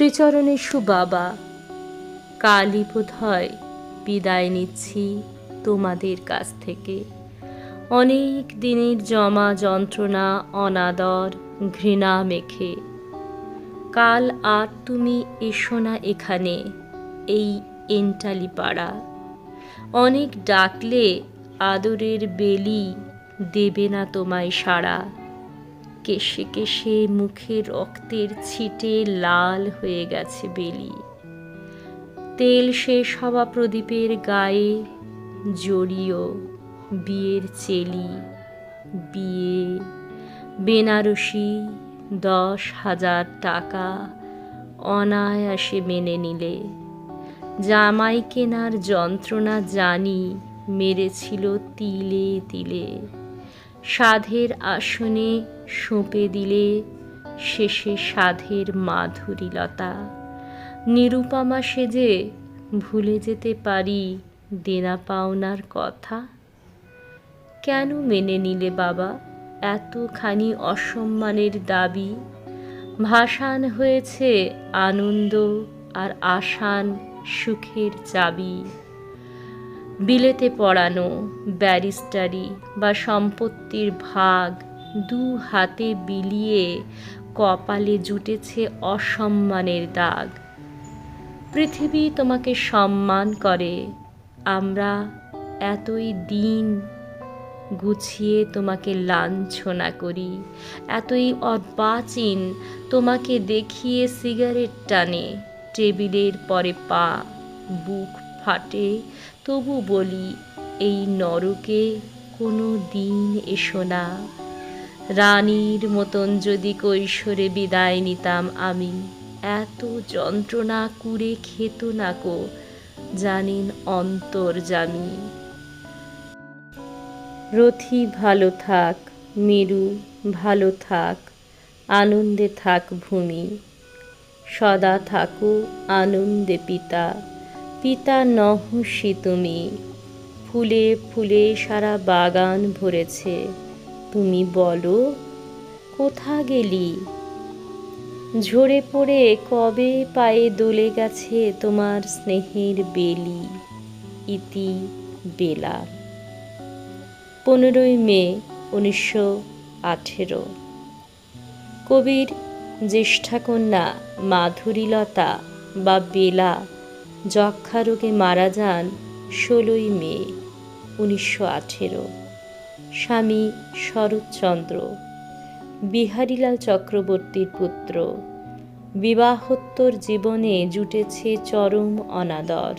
শ্রীচরণে বাবা কালই বোধ হয় বিদায় নিচ্ছি তোমাদের কাছ থেকে। অনেক দিনের জমা যন্ত্রণা, অনাদর, ঘৃণা মেখে। কাল আর তুমি এসো না এখানে, এই এন্টালি পাড়া অনেক ডাকলে আদরের বেলি দেবে না তোমায় সাড়া। কেশে কেশে মুখে রক্তের ছিটে লাল হয়ে গেছে বেলি। তেল শেষ হওয়া প্রদীপের গায়ে জড়িও বিয়ের চেলি। বিয়ে, বেনারসি দশ হাজার টাকা অনায়াসে মেনে নিলে। জামাই কেনার যন্ত্রণা জানি মেরেছিল তিলে তিলে। সাধের আসনে সঁপে দিলে শেষে সাধের মাধুরীলতা। নিরুপমা সেজে ভুলে যেতে পারি দেনা পাওনার কথা। কেন মেনে নিলে বাবা এতখানি অসম্মানের দাবি? ভাসান হয়েছে আনন্দ আর আসান সুখের চাবি। বিলেতে পড়ানো, ব্যারিস্টারি বা সম্পত্তির ভাগ দু হাতে বিলিয়ে কপালে জুটেছে অসম্মানের দাগ। পৃথিবী তোমাকে সম্মান করে, আমরা এতই দিন গুছিয়ে তোমাকে লাঞ্ছনা করি, এতই অর্বাচীন তোমাকে দেখিয়ে সিগারেট টানে, টেবিলের পরে পা, বুক ফাটে, তবু বলি, এই নরকে কোনো দিন এসো না। রানীর মতন যদি কৈশোরে বিদায় নিতাম আমি, এত যন্ত্রণা কুড়ে খেত না কো জানেন অন্তর্জামী রথি ভালো থাক, মেরু ভালো থাক, আনন্দে থাক ভূমি। সদা থাকো আনন্দে পিতা। পিতা নহসি তুমি। ফুলে ফুলে সারা বাগান ভরেছে। তুমি বলো, কোথা গেলি? ঝরে পড়ে কবে পায়ে দোলে গেছে তোমার স্নেহের বেলি? ইতি বেলা। পনেরোই মে, উনিশশো আঠেরো। কবির জ্যেষ্ঠাকন্যা মাধুরীলতা বা বেলা যক্ষা রোগে মারা যান ষোলোই মে, উনিশশো আঠেরো। স্বামী শরৎচন্দ্র, বিহারীলাল চক্রবর্তীর পুত্র। বিবাহোত্তর জীবনে জুটেছে চরম অনাদর।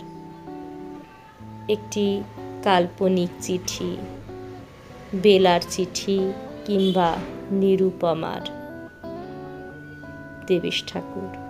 একটি কাল্পনিক চিঠি, বেলার চিঠি কিংবা নিরুপমার। দেবেশ ঠাকুর।